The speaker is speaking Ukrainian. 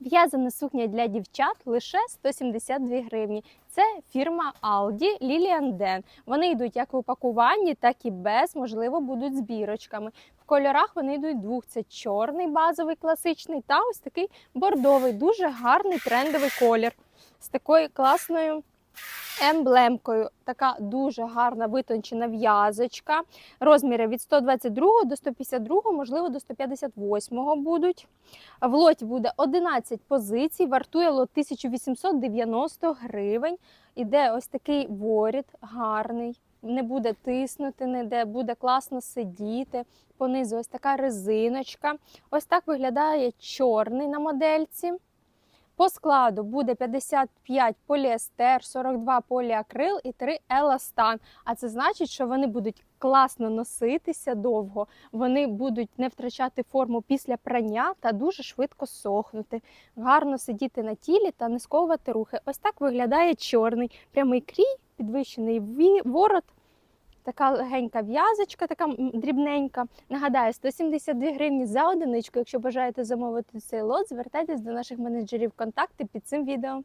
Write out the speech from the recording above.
В'язана сукня для дівчат лише 172 гривні. Це фірма Aldi Lilian Den. Вони йдуть як в упакуванні, так і без, можливо, будуть з бірочками. В кольорах вони йдуть двох: це чорний базовий класичний та ось такий бордовий, дуже гарний трендовий колір з такою класною емблемкою. Така дуже гарна витончена в'язочка. Розміри від 122 до 152, можливо, до 158 будуть. В лоті буде 11 позицій, вартує лот 1890 гривень. Іде ось такий воріт гарний, не буде тиснути ніде, буде класно сидіти. Понизу ось така резиночка. Ось так виглядає чорний на модельці. По складу буде 55 поліестер, 42 поліакрил і 3 еластан. А це значить, що вони будуть класно носитися довго, вони будуть не втрачати форму після прання та дуже швидко сохнути. Гарно сидіти на тілі та не сковувати рухи. Ось так виглядає чорний прямий крій, підвищений ворот. Така легенька в'язочка, така дрібненька. Нагадаю, 172 гривні за одиничку. Якщо бажаєте замовити цей лот, звертайтесь до наших менеджерів контакти під цим відео.